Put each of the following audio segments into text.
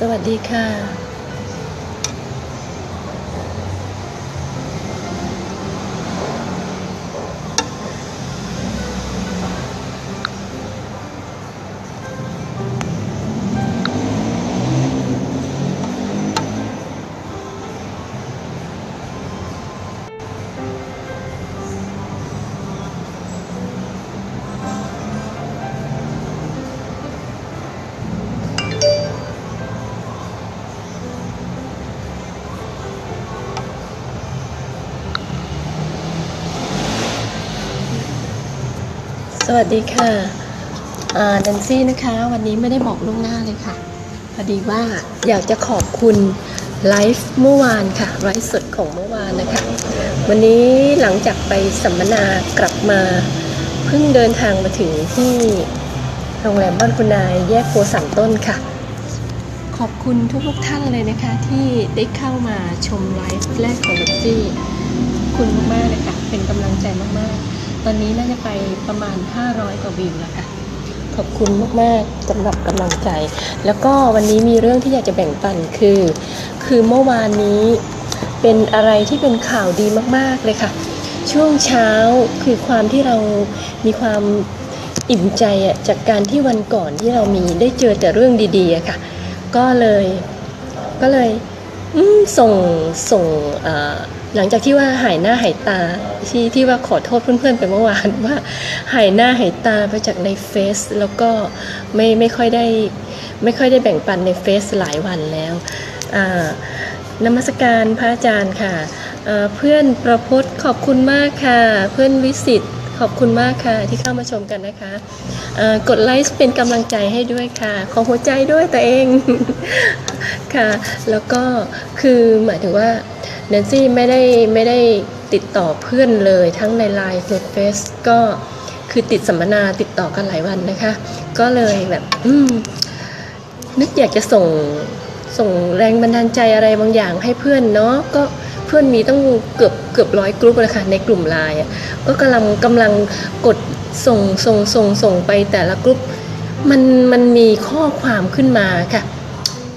สวัสดีค่ะ วัสดีค่ะอ่าแนนซี่นะคะ วันนี้ไม่ได้บอกล่วงหน้าเลยค่ะ พอดีว่าอยากจะขอบคุณไลฟ์เมื่อวานค่ะ ไลฟ์สดของเมื่อวานนะคะ วันนี้หลังจากไปสัมมนากลับมา เพิ่งเดินทางมาถึงที่โรงแรมบ้านคุณนายแยกโพสามต้นค่ะ ขอบคุณทุกๆท่านเลยนะคะ ที่ได้เข้ามาชมไลฟ์แรกของแนนซี่ คุณมากๆเลยค่ะ เป็นกำลังใจมากๆ ตอนนี้น่าจะไปประมาณ 500 กว่าวิวแล้วค่ะ ขอบคุณมาก ๆสำหรับกำลังใจ แล้วก็วันนี้มีเรื่องที่อยากจะแบ่งปันคือ คือเมื่อวานนี้เป็นอะไรที่เป็นข่าวดีมาก ๆ เลยค่ะ ช่วงเช้าคือความที่เรามีความอิ่มใจอะจากการที่วันก่อนที่เรามีได้เจอแต่เรื่องดีๆอะค่ะ ก็เลยก็เลยส่งส่งอ่อ หลังจากที่ว่าหายหน้าหายตาที่ที่ว่าขอโทษเพื่อนๆไปเมื่อวานว่าหายหน้าหายตาไปจากในเฟซแล้วก็ไม่ไม่ค่อยได้ไม่ค่อยได้แบ่งปันในเฟซหลายวันแล้วนมัสการพระอาจารย์ค่ะเอ่อเพื่อนประพจน์ขอบคุณมากค่ะ เพื่อนวิสิต ขอบคุณมากค่ะที่เข้ามาชมกันนะคะกดไลค์เป็นกำลังใจให้ด้วยค่ะ ขอหัวใจด้วยตัวเองค่ะ แล้วก็คือหมายถึงว่าแนนซี่ไม่ได้ไม่ได้ติดต่อเพื่อนเลยทั้งในไลน์ในเฟซก็คือติดสัมมนาติดต่อกันหลายวันนะคะ ก็เลยแบบนึกอยากจะส่งส่งแรงบันดาลใจอะไรบางอย่างให้เพื่อนเนาะก็ พื่อนมีต้องเกือบเกือบร้อยกลุ่มเลยค่ะในกลุ่มไลน์อะก็กำลังกำลังกดส่งส่งส่งส่งไปแต่ละกลุ่มมันมันมีข้อความขึ้นมาค่ะ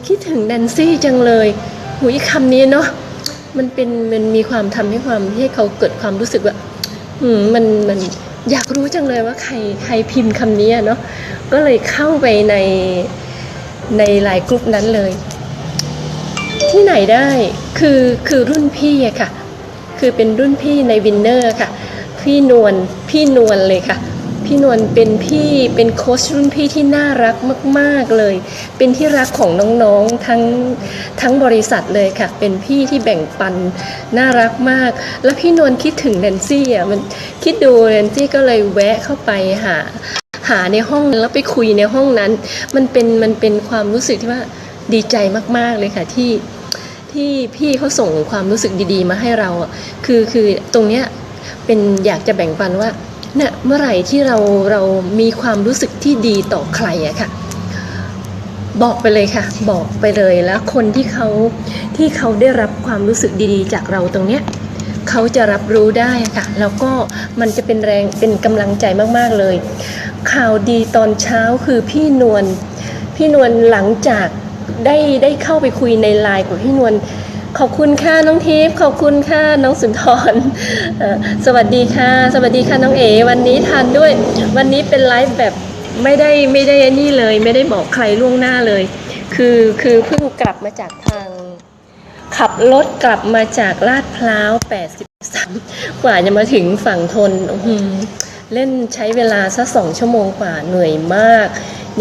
คิดถึงแนนซี่จังเลยหุยคำนี้เนาะมันเป็นมันมีความทำให้ความให้เขาเกิดความรู้สึกว่าอืมมันมันอยากรู้จังเลยว่าใครใครพิมพ์คำนี้เนาะก็เลยเข้าไปในในไลน์กลุ่มนั้นเลย ที่ไหนได้คือคือรุ่นพี่อะค่ะ คือเป็นรุ่นพี่ในวินเนอร์ค่ะ พี่นวลพี่นวลเลยค่ะ พี่นวลเป็นพี่เป็นโค้ชรุ่นพี่ที่น่ารักมาก ๆเลย เป็นที่รักของน้องๆทั้งทั้งบริษัทเลยค่ะ เป็นพี่ที่แบ่งปันน่ารักมาก แล้วพี่นวลคิดถึงแนนซี่อะมันคิดดูแนนซี่ก็เลยแวะเข้าไปหาหาในห้องแล้วไปคุยในห้องนั้น มันเป็นมันเป็นความรู้สึกที่ว่าดีใจมาก ๆ เลยค่ะที่ ที่พี่เขาส่งความรู้สึกดีๆ มาให้เราอะคือคือตรงเนี้ยเป็นอยากจะแบ่งปันว่าเนี่ยเมื่อไหร่ที่เราเรามีความรู้สึกที่ดีต่อใครอะค่ะ บอกไปเลยค่ะ บอกไปเลยแล้วคนที่เขาที่เขาได้รับความรู้สึกดีๆ จากเราตรงเนี้ยเขาจะรับรู้ได้ค่ะ แล้วก็มันจะเป็นแรงเป็นกำลังใจมากๆเลย ข่าวดีตอนเช้าคือพี่นวลพี่นวลหลังจาก ได้ได้เข้าไปคุยในไลน์กับพี่นวลขอบคุณค่ะน้องทิพย์ขอบคุณค่ะน้องสุนทรสวัสดีค่ะ สวัสดีค่ะน้องเอ วันนี้ทันด้วย วันนี้เป็นไลฟ์แบบไม่ได้ไม่ได้นี่เลย ไม่ได้บอกใครล่วงหน้าเลย คือคือเพิ่งกลับมาจากทาง ขับรถกลับมาจากลาดพร้าว83 กว่าจะมาถึงฝั่งทนเล่นใช้เวลาสักสองชั่วโมงกว่าเหนื่อยมาก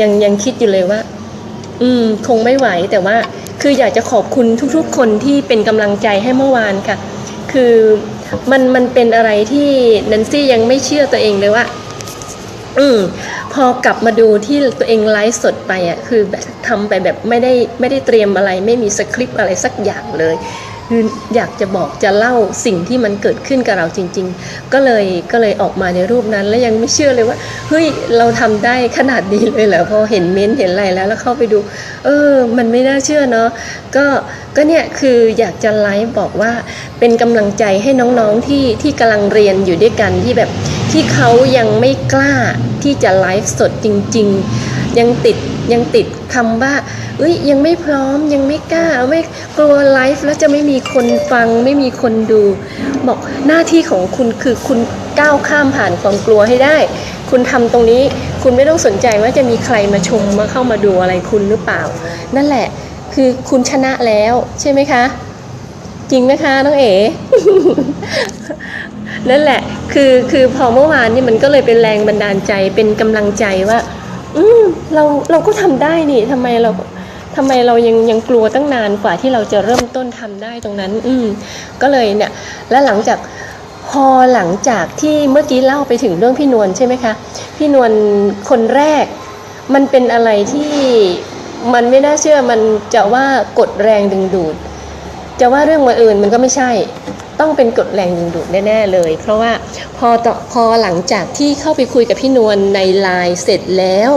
ยังยังคิดอยู่เลยว่า อืมคงไม่ไหวแต่ว่าคืออยากจะขอบคุณทุกๆ คนที่เป็นกำลังใจให้เมื่อวานค่ะ คือมันมันเป็นอะไรที่นันซี่ยังไม่เชื่อตัวเองเลยว่า อืมพอกลับมาดูที่ตัวเองไลฟ์สดไปอะคือทำไปแบบไม่ได้ไม่ได้เตรียมอะไร ไม่มีสคริปต์อะไรสักอย่างเลย คืออยากจะบอกจะเล่าสิ่งที่มันเกิดขึ้นกับเราจริง ๆ ก็เลยก็เลยออกมาในรูปนั้น แล้วยังไม่เชื่อเลยว่าเฮ้ยเราทำได้ขนาดนี้เลยเหรอพอเห็นเม้นต์เห็นอะไรแล้วแล้วเข้าไปดู เออ มันไม่น่าเชื่อเนาะก็ก็เนี่ยคืออยากจะไลฟ์บอกว่าเป็นกำลังใจให้น้องๆที่ที่กำลังเรียนอยู่ด้วยกันที่แบบที่เขายังไม่กล้าที่จะไลฟ์สดจริง ๆ ยังติดยังติดคำว่า เอ้ยยังไม่พร้อมยังไม่กล้าไม่กลัวไลฟ์แล้วจะไม่มีคนฟังไม่มีคนดู บอกหน้าที่ของคุณคือคุณก้าวข้ามผ่านความกลัวให้ได้ คุณทำตรงนี้คุณไม่ต้องสนใจว่าจะมีใครมาชมมาเข้ามาดูอะไรคุณหรือเปล่า นั่นแหละคือคุณชนะแล้วใช่ไหมคะ จริงไหมคะน้องเอ๋นั่นแหละ คือคือพอเมื่อวานนี่มันก็เลยเป็นแรงบันดาลใจเป็นกำลังใจว่า อืมเราเราก็ทำได้นี่ทำไมเรา ทำไมเรายังยังกลัวตั้งนานกว่าที่เราจะเริ่มต้นทำได้ตรงนั้น อืมก็เลยเนี่ย แล้วหลังจากพอหลังจากที่เมื่อกี้เล่าไปถึงเรื่องพี่นวลใช่ไหมคะ พี่นวลคนแรก มันเป็นอะไรที่มันไม่น่าเชื่อมันจะว่ากดแรงดึงดูด จะว่าเรื่องบังเอิญมันก็ไม่ใช่ ต้องเป็นกฎแรงดึงดูดแน่ๆเลย เพราะว่าพอต่อพอหลังจากที่เข้าไปคุยกับพี่นวลในไลน์เสร็จแล้ว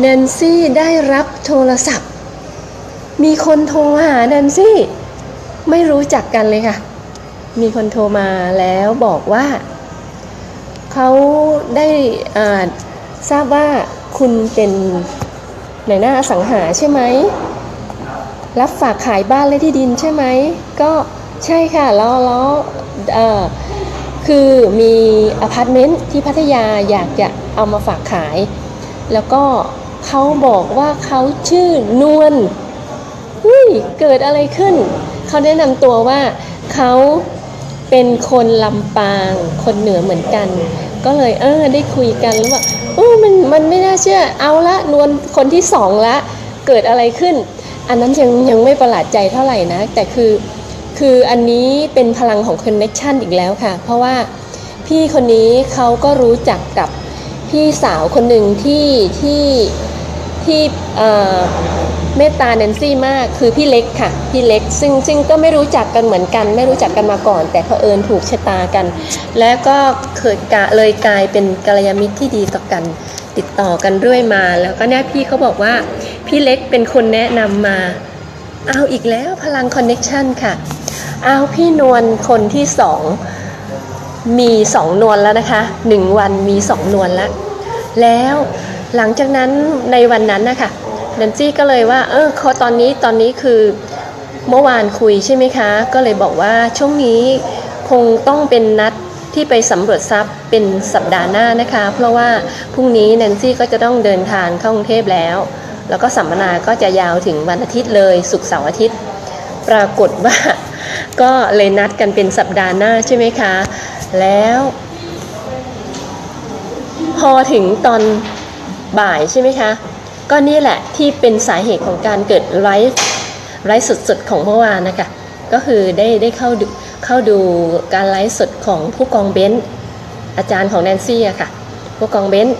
แนนซี่ได้รับโทรศัพท์ มีคนโทรมาหาแนนซี่ ไม่รู้จักกันเลยค่ะ มีคนโทรมาแล้วบอกว่า เขาได้อ่าทราบว่าคุณเป็นไหนหน้าสังหาใช่ไหม รับฝากขายบ้านและที่ดินใช่ไหม ก็ใช่ค่ะ แล้วแล้วเอ่อคือมีอพาร์ตเมนต์ที่พัทยาอยากจะเอามาฝากขาย แล้วก็ เขาบอกว่าเขาชื่อนวลอุ้ยเกิดอะไรขึ้น เขาแนะนำตัวว่าเขาเป็นคนลำปาง คนเหนือเหมือนกัน ก็เลยเออได้คุยกันแล้วว่าโอ้มันมันไม่น่าเชื่อเอาละนวลคนที่สองละเกิดอะไรขึ้น อันนั้นยังยังไม่ประหลาดใจเท่าไหร่นะ แต่คือคืออันนี้เป็นพลังของคอนเน็ชันอีกแล้วค่ะ เพราะว่าพี่คนนี้เขาก็รู้จักกับพี่สาวคนหนึ่งที่ที่ ที่เมตตาแนนซี่มากคือพี่เล็กค่ะ พี่เล็กซึ่งซึ่งก็ไม่รู้จักกันเหมือนกัน ไม่รู้จักกันมาก่อน แต่เผอิญถูกชะตากัน และก็เคยกะเลยกลายเป็นกัลยาณมิตรที่ดีต่อกัน ติดต่อกันเรื่อยมา แล้วก็เนี่ยพี่เขาบอกว่าพี่เล็กเป็นคนแนะนำมาเอาอีกแล้วพลังคอนเน็ชันค่ะเอาพี่นวลคนที่สองมีสองนวลแล้วนะคะหนึ่งวันมีสองนวลแล้วแล้ว หลังจากนั้นในวันนั้นนะคะนันจี้ก็เลยว่า เออเขาตอนนี้ตอนนี้คือเมื่อวานคุยใช่ไหมคะ ก็เลยบอกว่าช่วงนี้คงต้องเป็นนัดที่ไปสำรวจทรัพย์เป็นสัปดาห์หน้านะคะ เพราะว่าพรุ่งนี้แนนซี่ก็จะต้องเดินทางเข้ากรุงเทพแล้ว แล้วก็สัมมนาก็จะยาวถึงวันอาทิตย์เลยศุกร์เสาร์อาทิตย์ ปรากฏว่าก็เลยนัดกันเป็นสัปดาห์หน้าใช่ไหมคะ แล้ว พอถึงตอน บ่ายใช่ไหมคะ ก็นี่แหละที่เป็นสาเหตุของการเกิดไลฟ์ไลฟ์สดๆของเมื่อวานนะคะ ก็คือได้ได้เข้าดูเข้าดูการไลฟ์สดของผู้กองเบนซ์อาจารย์ของแนนซี่อะค่ะ ผู้กองเบนซ์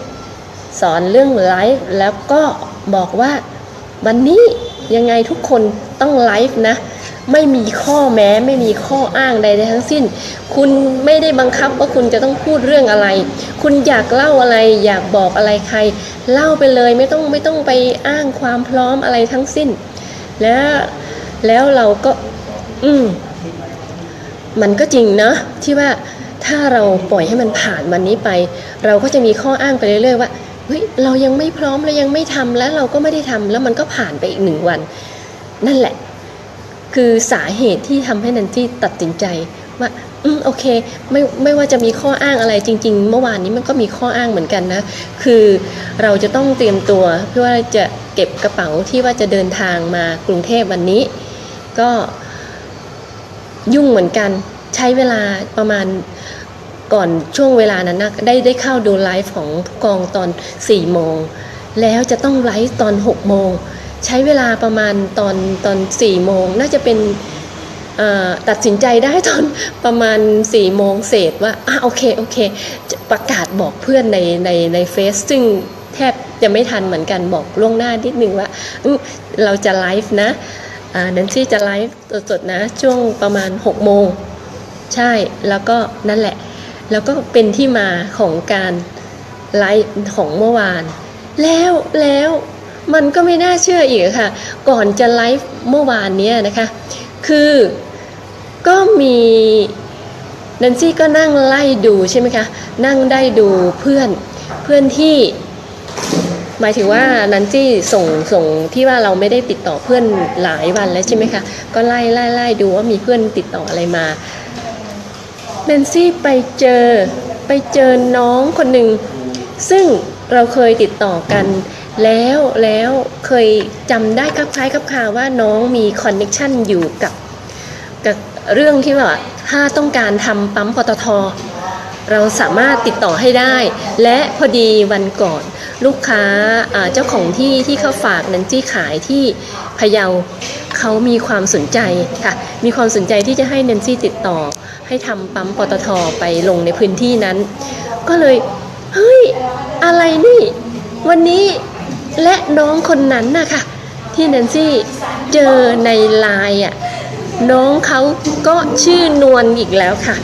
สอนเรื่องไลฟ์แล้วก็บอกว่าวันนี้ยังไงทุกคนต้องไลฟ์นะ ไม่มีข้อแม้ไม่มีข้ออ้างใดๆทั้งสิ้น คุณไม่ได้บังคับว่าคุณจะต้องพูดเรื่องอะไร คุณอยากเล่าอะไร อยากบอกอะไรใคร เล่าไปเลยไม่ต้องไม่ต้องไปอ้างความพร้อมอะไรทั้งสิ้น แล้วแล้วเราก็ อืมมันก็จริงนะที่ว่าถ้าเราปล่อยให้มันผ่านวันนี้ไป เราก็จะมีข้ออ้างไปเรื่อยๆว่าเฮ้ยเรายังไม่พร้อมเรายังไม่ทำแล้วเราก็ไม่ได้ทำแล้วมันก็ผ่านไปอีกหนึ่งวัน นั่นแหละ คือสาเหตุที่ทำให้นันจี้ตัดสินใจว่าอืมโอเคไม่ไม่ว่าจะมีข้ออ้างอะไรจริง ๆ เมื่อวานนี้มันก็มีข้ออ้างเหมือนกันนะ คือเราจะต้องเตรียมตัวเพื่อว่าจะเก็บกระเป๋าที่ว่าจะเดินทางมากรุงเทพวันนี้ ก็ยุ่งเหมือนกันใช้เวลาประมาณก่อนช่วงเวลานั้นนะได้ได้เข้าดูไลฟ์ของผู้กองตอน4โมงแล้วจะต้องไลฟ์ตอน6โมง ใช้เวลาประมาณตอนตอน4โมงน่าจะเป็นตัดสินใจได้ตอนประมาณ4โมงเศษว่าอะโอเคโอเคจะประกาศบอกเพื่อนในในในเฟซซึ่งแทบจะไม่ทันเหมือนกันบอกล่วงหน้านิดนึงว่าเราจะไลฟ์นะนันซี่จะไลฟ์สดๆนะ ช่วงประมาณ6โมงใช่แล้วก็นั่นแหละ แล้วก็เป็นที่มาของการไลฟ์ของเมื่อวาน แล้วแล้ว มันก็ไม่น่าเชื่ออีกค่ะ ก่อนจะไลฟ์เมื่อวานเนี้ยนะคะ คือก็มีนันซี่ก็นั่งไล่ดูใช่ไหมคะ นั่งได้ดูเพื่อนเพื่อนที่ หมายถึงว่านันจี้ส่งส่งที่ว่าเราไม่ได้ติดต่อเพื่อนหลายวันแล้วใช่ไหมคะ ก็ไล่ไล่ไล่ดูว่ามีเพื่อนติดต่ออะไรมาแนนซี่ไปเจอไปเจอน้องคนหนึ่งซึ่งเราเคยติดต่อกัน แล้วแล้วเคยจำได้คลับคล้ายคลับคาว่าน้องมีคอนเน็ชันอยู่กับกับเรื่องที่ว่าถ้าต้องการทำปั๊มปตทเราสามารถติดต่อให้ได้ และพอดีวันก่อนลูกค้าเจ้าของที่ที่เขาฝากนันจี้ขายที่พะเยาเขามีความสนใจค่ะ มีความสนใจที่จะให้นันจี้ติดต่อ ให้ทำปั๊มปตทไปลงในพื้นที่นั้น ก็เลย เฮ้ย อะไรนี่ วันนี้ และน้องคนนั้นนะคะที่แนนซี่เจอในไลน์อะน้องเขาก็ชื่อนวลอีกแล้วค่ะ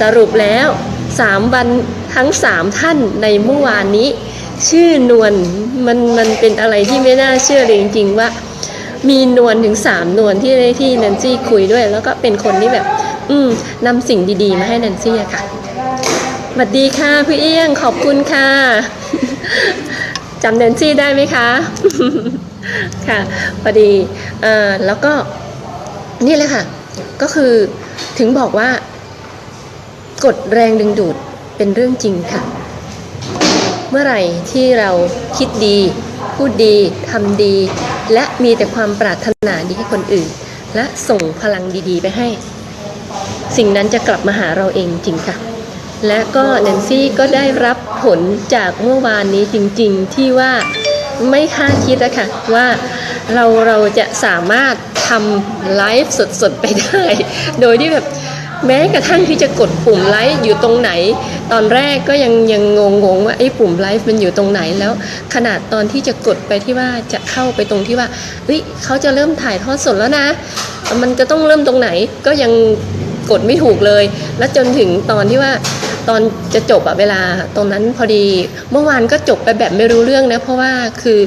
สรุปแล้ว3วันทั้ง3ท่านในเมื่อวานนี้ ชื่อนวลมันมันเป็นอะไรที่ไม่น่าเชื่อเลยจริง ๆ ว่า มีนวลถึง3นวลที่ที่แนนซี่คุยด้วย แล้วก็เป็นคนที่แบบ อืมนำสิ่งดีๆ มาให้แนนซี่อะค่ะสวัสดีค่ะพี่เอี้ยงขอบคุณค่ะ จำแนนซี่ได้ไหมคะ ค่ะพอดีอ่อแล้วก็นี่เลยค่ะ ก็คือถึงบอกว่ากฎแรงดึงดูดเป็นเรื่องจริงค่ะ เมื่อไหร่ที่เราคิดดี พูดดีทำดี และมีแต่ความปรารถนาดีให้คนอื่น และส่งพลังดีๆ ไปให้ สิ่งนั้นจะกลับมาหาเราเองจริงค่ะ และก็แนนซี่ก็ได้รับ ผลจากเมื่อวานนี้จริงๆที่ว่าไม่คาดคิดอะค่ะว่าเราเราจะสามารถทำไลฟ์สดๆไปได้ โดยที่แบบแม้กระทั่งที่จะกดปุ่มไลฟ์อยู่ตรงไหน ตอนแรกก็ยังยังงงๆว่าไอ้ปุ่มไลฟ์มันอยู่ตรงไหนแล้ว ขนาดตอนที่จะกดไปที่ว่าจะเข้าไปตรงที่ว่าเฮ้ยเขาจะเริ่มถ่ายทอดสดแล้วนะ มันจะต้องเริ่มตรงไหนก็ยังกดไม่ถูกเลย แล้วจนถึงตอนที่ว่า ตอนจะจบอะเวลาตรงนั้นพอดีเมื่อวานก็จบไปแบบไม่รู้เรื่องนะเพราะว่าคือ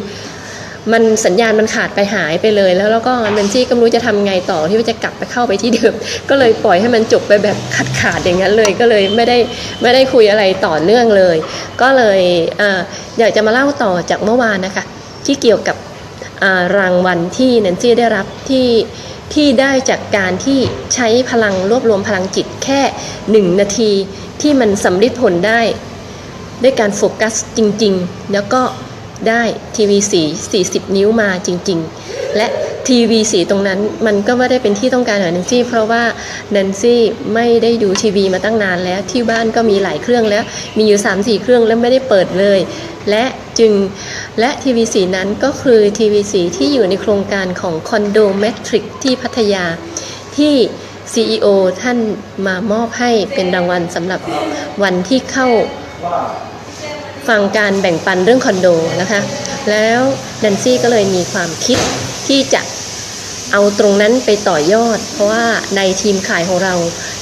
มันสัญญาณมันขาดไปหายไปเลย แล้วแล้วก็เมนซี่ก็ไม่รู้จะทำไงต่อที่ว่าจะกลับไปเข้าไปที่เดิม ก็เลยปล่อยให้มันจบไปแบบขาดขาดๆอย่างนั้นเลยก็เลยไม่ได้ไม่ได้คุยอะไรต่อเนื่องเลย ก็เลยออยากจะมาเล่าต่อจากเมื่อวานนะคะที่เกี่ยวกับรางวัลที่แนนซี่ได้รับที่ ที่ได้จากการที่ใช้พลังรวบรวมพลังจิตแค่หนึ่งนาทีที่มันสำลิดผลได้ ด้วยการโฟกัสจริงๆ แล้วก็ได้ทีวีสี40 นิ้วมาจริง ๆ และทีวีสีตรงนั้นมันก็ไม่ได้เป็นที่ต้องการของแนนซี่เพราะว่าแนนซี่ไม่ได้ดูทีวีมาตั้งนานแล้วที่บ้านก็มีหลายเครื่องแล้วมีอยู่ 3-4 เครื่องแล้วไม่ได้เปิดเลย และจึง และทีวีสีนั้นก็คือทีวีสีที่อยู่ในโครงการของคอนโดแมทริกที่พัทยา ที่ CEO ท่านมามอบให้เป็นรางวัลสำหรับวันที่เข้าฟังการแบ่งปันเรื่องคอนโดนะคะ แล้วนันซี่ก็เลยมีความคิดที่จะเอาตรงนั้นไปต่อยอด เพราะว่าในทีมขายของเรา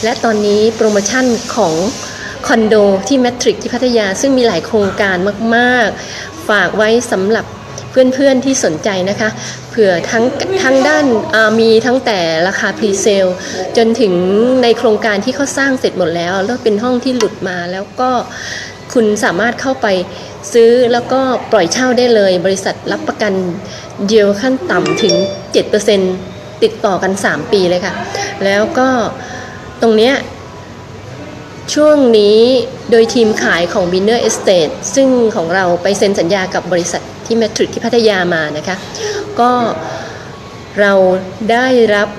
และตอนนี้โปรโมชั่นของคอนโดที่แมทริกที่พัทยาซึ่งมีหลายโครงการมาก ฝากไว้สำหรับเพื่อนๆที่สนใจนะคะ เผื่อทั้งทั้งด้านมีทั้งแต่ราคาพรีเซลจนถึงในโครงการที่เขาสร้างเสร็จหมดแล้ว แล้วเป็นห้องที่หลุดมาแล้วก็คุณสามารถเข้าไปซื้อแล้วก็ปล่อยเช่าได้เลย บริษัทรับประกันเดียวขั้นต่ำถึง 7%ติดต่อกัน 3 ปีเลยค่ะ แล้วก็ตรงเนี้ย ช่วงนี้โดยทีมขายของ b i n n e r Estate ซึ่งของเราไปเซ็นสัญญากับบริษัทที่แมทริกที่พัทยามานะคะ ก็เราได้รับ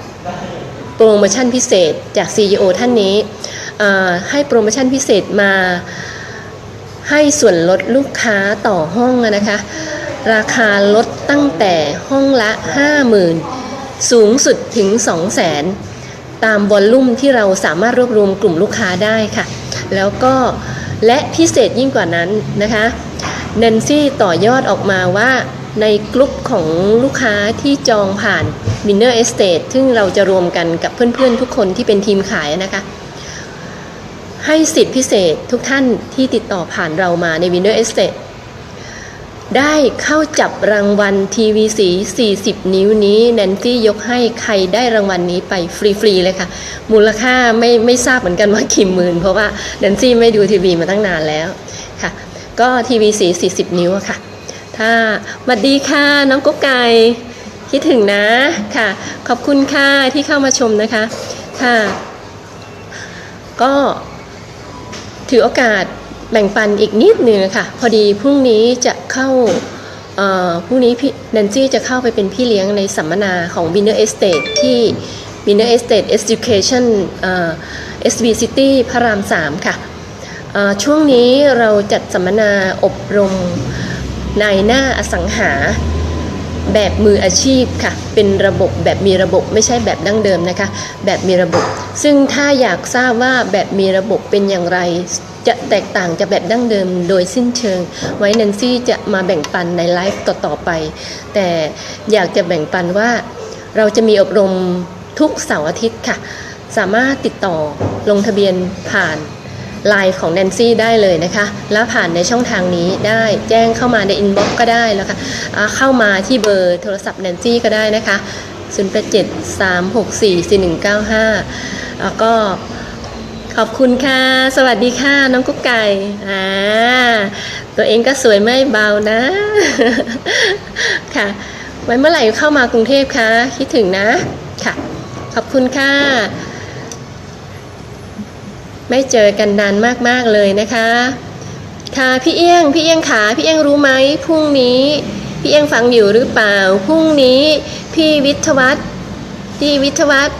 โปรโมชั่นพิเศษจาก CEO ท่านนี้ ให้โปรโมชั่นพิเศษมาให้ส่วนลดลูกค้าต่อห้องนะคะ ราคาลดตั้งแต่ห้องละ 50,000 สูงสุดถึง 200,000 ตามวอลลุ่มที่เราสามารถรวบรวมกลุ่มลูกค้าได้ค่ะ แล้วก็และพิเศษยิ่งกว่านั้นนะคะแนนซี่ต่อยอดออกมาว่าในกลุ่มของลูกค้าที่จองผ่าน b i n n e r Estate ซึ่งเราจะรวมกันกับเพื่อนๆ ทุกคนที่เป็นทีมขายนะคะ ให้สิทธิพิเศษทุกท่านที่ติดต่อผ่านเรามาใน Windows Estate ได้เข้าจับรางวัลทีวีสี 40 นิ้วนี้แนนซี่ยกให้ใครได้รางวัลนี้ไปฟรีๆเลยค่ะ มูลค่าไม่ไม่ทราบเหมือนกันว่ากี่หมื่น เพราะว่าแนนซี่ไม่ดูทีวีมาตั้งนานแล้วค่ะ ก็ทีวีสี 40 นิ้วค่ะ ถ้าสวัสดีค่ะน้องกุ๊กไก่คิดถึงนะค่ะ ขอบคุณค่ะที่เข้ามาชมนะคะค่ะ ก็ถือโอกาส แบ่งปันอีกนิดหนึ่งค่ะ พอดีพรุ่งนี้จะเข้าพรุ่งนี้พี่แนนซี่จะเข้าไปเป็นพี่เลี้ยงในสัมมนาของ Winner Estate ที่ Winner Estate Education เอ่อ SB City พระราม 3 ค่ะ ช่วงนี้เราจัดสัมมนาอบรมนายหน้าอสังหาแบบมืออาชีพค่ะ เป็นระบบแบบมีระบบไม่ใช่แบบดั้งเดิมนะคะ แบบมีระบบ ซึ่งถ้าอยากทราบว่าแบบมีระบบเป็นอย่างไร จะแตกต่างจากแบบดั้งเดิมโดยสิ้นเชิง ไว้แนนซี่จะมาแบ่งปันในไลฟ์ต่อๆไป แต่อยากจะแบ่งปันว่าเราจะมีอบรมทุกเสาร์อาทิตย์ค่ะ สามารถติดต่อลงทะเบียนผ่านไลน์ของแนนซี่ได้เลยนะคะ แล้วผ่านในช่องทางนี้ได้แจ้งเข้ามาในอินบ็อกก็ได้แล้วค่ะเข้ามาที่เบอร์โทรศัพท์แนนซี่ก็ได้นะคะ 0 8 7 3 6 4 4 1 9 5 แล้วก็ ขอบคุณค่ะ สวัสดีค่ะ น้องกุ๊กไก่อ่าตัวเองก็สวยไม่เบานะ ค่ะ ไว้เมื่อไหร่เข้ามากรุงเทพคะ คิดถึงนะ ค่ะ ขอบคุณค่ะ ไม่เจอกันนานมากๆเลยนะคะ ค่ะ พี่เอี้ยง พี่เอี้ยงขา พี่เอี้ยงรู้ไหมพรุ่งนี้ พี่เอี้ยงฟังอยู่หรือเปล่า พรุ่งนี้ พี่วิทยวัฒน์พี่วิทยวัฒน์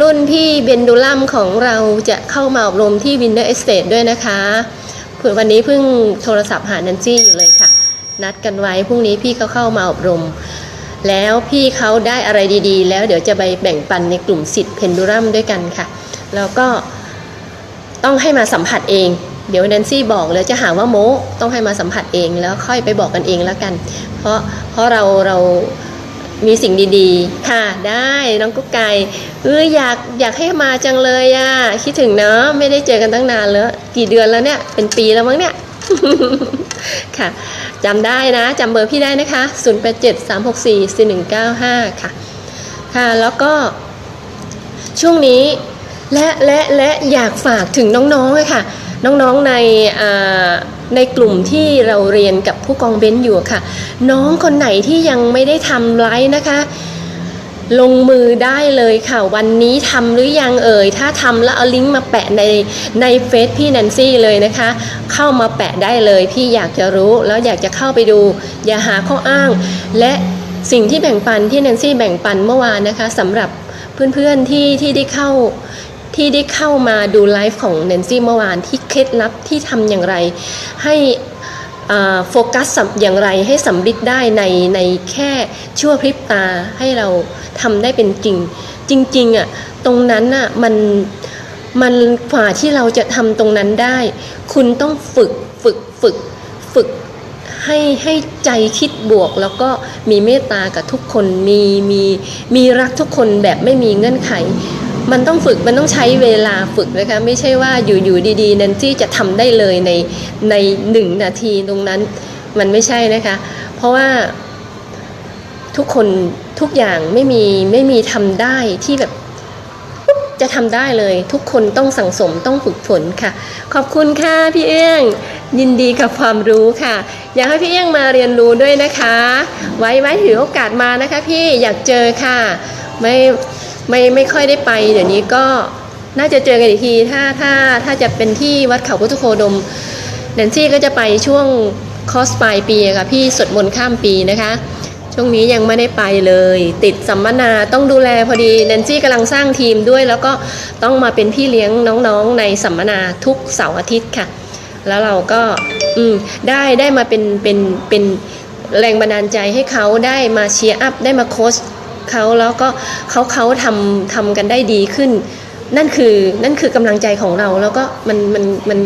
รุ่นพี่เบนดูลัมของเราจะเข้ามาอบรมที่วินเนอร์เอสเตทด้วยนะคะเผื่อวันนี้เพิ่งโทรศัพท์หานันจี้อยู่เลยค่ะ นัดกันไว้พรุ่งนี้พี่เขาเข้ามาอบรม แล้วพี่เขาได้อะไรดีๆ แล้วเดี๋ยวจะไปแบ่งปันในกลุ่มสิทธิ์เพนดูรัมด้วยกันค่ะ แล้วก็ต้องให้มาสัมผัสเอง เดี๋ยวแนนซี่บอกแล้วจะหาว่าโมต้องให้มาสัมผัสเองแล้วค่อยไปบอกกันเองแล้วกัน เพราะเพราะเราเรา มีสิ่งดีๆ ค่ะได้น้องกุ๊กไก่เอออยากอยากให้มาจังเลยอะคิดถึงเนาะไม่ได้เจอกันตั้งนานแล้วกี่เดือนแล้วเนี่ยเป็นปีแล้วมั้งเนี่ยค่ะจำได้นะจำเบอร์พี่ได้นะคะ 0873644195 ค่ะ ค่ะ แล้วก็ ช่วงนี้และและและอยากฝากถึงน้องๆค่ะ น้องๆในอ ในกลุ่มที่เราเรียนกับผู้กองเบ้นอยู่ค่ะ น้องคนไหนที่ยังไม่ได้ทำไลฟ์นะคะ ลงมือได้เลยค่ะ วันนี้ทำหรือยังเอ่ย ถ้าทำแล้วเอาลิงก์มาแปะในในเฟซพี่แนนซี่เลยนะคะ เข้ามาแปะได้เลย พี่อยากจะรู้แล้วอยากจะเข้าไปดู อย่าหาข้ออ้าง และสิ่งที่แบ่งปันที่แนนซี่แบ่งปันเมื่อวานนะคะสำหรับเพื่อนๆที่ที่ได้เข้า ที่ได้เข้ามาดูไลฟ์ของแนนซี่เมื่อวานที่เคล็ดลับที่ทำอย่างไร ให้โฟกัสอย่างไรให้สำเร็จได้ในในแค่ชั่วพริบตาให้เราทำได้เป็นจริง จริงๆอะตรงนั้นอะมันมันกว่าที่เราจะทำตรงนั้นได้ คุณต้องฝึกฝึกฝึกฝึกให้ให้ใจคิดบวก แล้วก็มีเมตตากับทุกคนมีมีมีรักทุกคนแบบไม่มีเงื่อนไข มันต้องฝึกมันต้องใช้เวลาฝึกนะคะไม่ใช่ว่าอยู่ๆดีๆ นันจี้จะทำได้เลยในในหนึ่งนาทีตรงนั้นมันไม่ใช่นะคะ เพราะว่าทุกคนทุกอย่างไม่มีไม่มีทำได้ที่แบบจะทำได้เลย ทุกคนต้องสั่งสมต้องฝึกฝนค่ะ ขอบคุณค่ะพี่เอี้ยง ยินดีกับความรู้ค่ะ อยากให้พี่เอี้ยงมาเรียนรู้ด้วยนะคะ ไว้ไว้ถือโอกาสมานะคะ พี่อยากเจอค่ะ ไม่ ไม่ไม่ค่อยได้ไป เดี๋ยวนี้ก็น่าจะเจอกันอีกที ถ้าถ้าถ้าจะเป็นที่วัดเขาพุทธโคดมแนนซี่ก็จะไปช่วงคอสปลายปีอะค่ะพี่สวดมนต์ข้ามปีนะคะ ช่วงนี้ยังไม่ได้ไปเลย ติดสัมมนาต้องดูแลพอดีแนนซี่กำลังสร้างทีมด้วย แล้วก็ต้องมาเป็นพี่เลี้ยงน้องๆ ในสัมมนาทุกเสาร์อาทิตย์ค่ะ แล้วเราก็อืมได้ได้มาเป็นเป็นเป็นแรงบันดาลใจให้เขาได้มาเชียร์อัพได้มาโค้ช เขาแล้วก็เขาเขาทำทำกันได้ดีขึ้น นั่นคือนั่นคือกำลังใจของเราแล้วก็มันมันมัน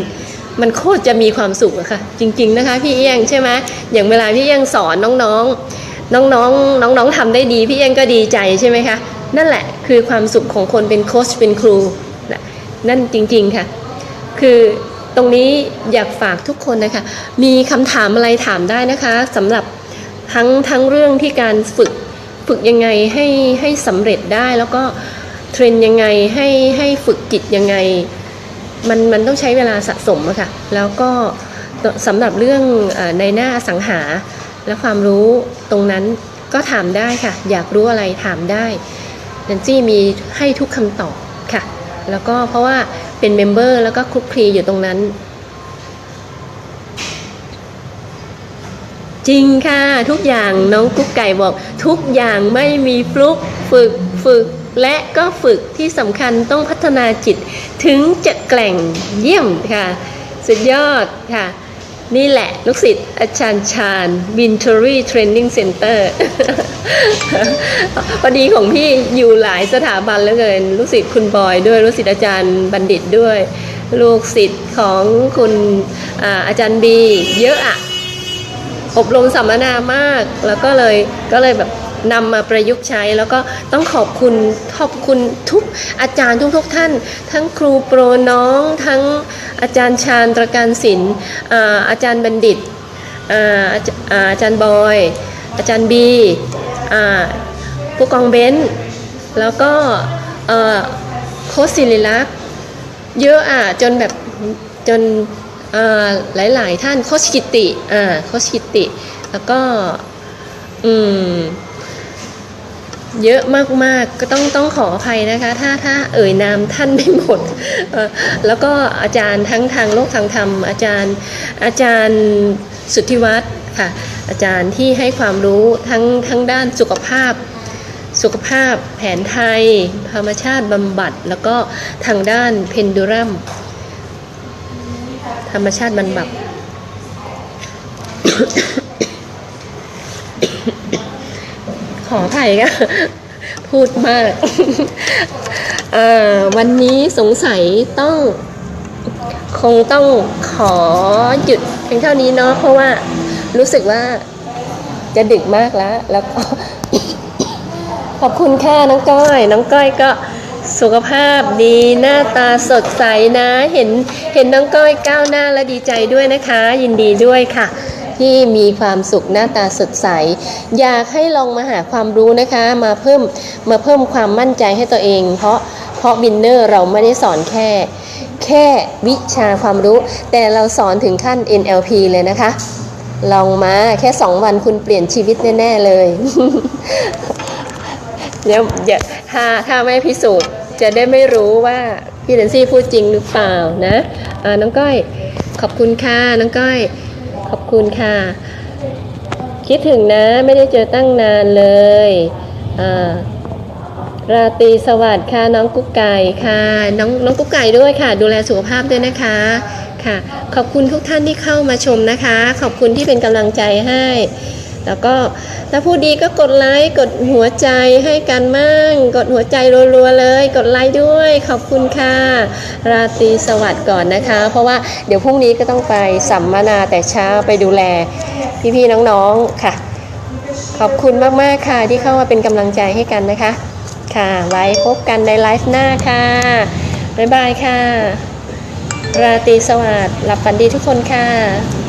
มันโคตรจะมีความสุขอะค่ะจริง ๆนะคะ พี่เอี้ยงใช่ไหมอย่างเวลาพี่เอี้ยงสอนน้องๆ น้องๆน้องๆทำได้ดี พี่เอี้ยงก็ดีใจใช่ไหมคะนั่นแหละคือความสุขของคนเป็นโค้ชเป็นครูน่ะนั่นจริง ๆค่ะ คือตรงนี้อยากฝากทุกคนนะคะ มีคำถามอะไรถามได้นะคะสำหรับทั้งทั้งเรื่องที่การฝึก ฝึกยังไงให้ให้สำเร็จได้แล้วก็เทรนยังไงให้ให้ฝึกจิตยังไง มันมันต้องใช้เวลาสะสมอะค่ะแล้วก็สำหรับเรื่องอในหน้าสังหาและความรู้ตรงนั้นก็ถามได้ค่ะ อยากรู้อะไรถามได้แนนซี่มีให้ทุกคำตอบค่ะ แล้วก็เพราะว่าเป็นเมมเบอร์แล้วก็คลุกคลีอยู่ตรงนั้น จริงค่ะ ทุกอย่างน้องกุ๊กไก่บอก ทุกอย่างไม่มีฟลุกฝึกฝึกและก็ฝึกที่สำคัญต้องพัฒนาจิตถึงจะแกล่งเยี่ยมค่ะ สุดยอดค่ะ นี่แหละลูกศิษย์อาจารย์ชาญ Vintory Training Center พอดีของพี่อยู่หลายสถาบันเหลือเกินลูกศิษย์คุณบอยด้วยลูกศิษย์อาจารย์บัณฑิตด้วย ลูกศิษย์ของคุณอาอาจารย์บีเยอะอะ อบรมสัมมนามาก แล้วก็เลยก็เลยแบบนำมาประยุกต์ใช้ แล้วก็ต้องขอบคุณขอบคุณทุกอาจารย์ทุกๆทท่าน ทั้งครูโปรน้อง ทั้งอาจารย์ชาญตรการศิลป์อาจารย์บัณฑิตอาจารย์บอย อาจารย์บีผู้กองเบนซ์แล้วก็โค้ชศิริลักษ์เยอะอะจนแบบจน หลาย ๆ ท่านโคชกิติอ่าโคชกิติ แล้วก็อืมเยอะมากๆก็ต้องต้องขออภัยนะคะ ถ้าถ้าเอ่ยนามท่านไม่หมด แล้วก็อาจารย์ทั้งทางโลกทางธรรม อาจารย์อาจารย์สุทธิวัฒน์ค่ะ อาจารย์ที่ให้ความรู้ทั้งทั้งด้านสุขภาพ สุขภาพแผนไทย ธรรมชาติบำบัด แล้วก็ทางด้านเพนดูรัม ธรรมชาติบำบัดขออภัยค่ะพูดมากวันนี้สงสัยต้อง คงต้องขอหยุดเพียงเท่านี้เนาะเพราะว่ารู้สึกว่าจะดึกมากแล้ว แล้วก็ขอบคุณค่ะน้องก้อย น้องก้อยก็ สุขภาพดีหน้าตาสดใสนะ เห็นเห็นน้องก้อยก้าวหน้าและดีใจด้วยนะคะ ยินดีด้วยค่ะ ที่มีความสุขหน้าตาสดใส อยากให้ลองมาหาความรู้นะคะ มาเพิ่มมาเพิ่มความมั่นใจให้ตัวเอง เพราะเพราะวินเนอร์เราไม่ได้สอนแค่ แค่วิชาความรู้ แต่เราสอนถึงขั้น NLP เลยนะคะลองมาแค่2วันคุณเปลี่ยนชีวิตแน่ ๆ เลย เดี๋ยวอย่า ถ้าถ้าไม่พิสูจน์จะได้ไม่รู้ว่าพี่แดนซี่พูดจริงหรือเปล่านะอ่าน้องก้อยขอบคุณค่ะน้องก้อยขอบคุณค่ะ คิดถึงนะไม่ได้เจอตั้งนานเลยราตรีสวัสดิ์ค่ะน้องกุ๊กไก่ค่ะน้องน้องกุ๊กไก่ด้วยค่ะ ดูแลสุขภาพด้วยนะคะค่ะ ขอบคุณทุกท่านที่เข้ามาชมนะคะ ขอบคุณที่เป็นกำลังใจให้ แล้วก็ถ้าพูดดีก็กดไลค์กดหัวใจให้กันมั่ง กดหัวใจรัวๆเลย กดไลค์ด้วยขอบคุณค่ะ ราตรีสวัสดิ์ก่อนนะคะ เพราะว่าเดี๋ยวพรุ่งนี้ก็ต้องไปสัมมนาแต่เช้าไปดูแลพี่ๆน้องๆค่ะ ขอบคุณมากๆค่ะที่เข้ามาเป็นกำลังใจให้กันนะคะ ค่ะ ไว้พบกันในไลฟ์หน้าค่ะ บ๊ายบายค่ะ ราตรีสวัสดิ์หลับฝันดีทุกคนค่ะ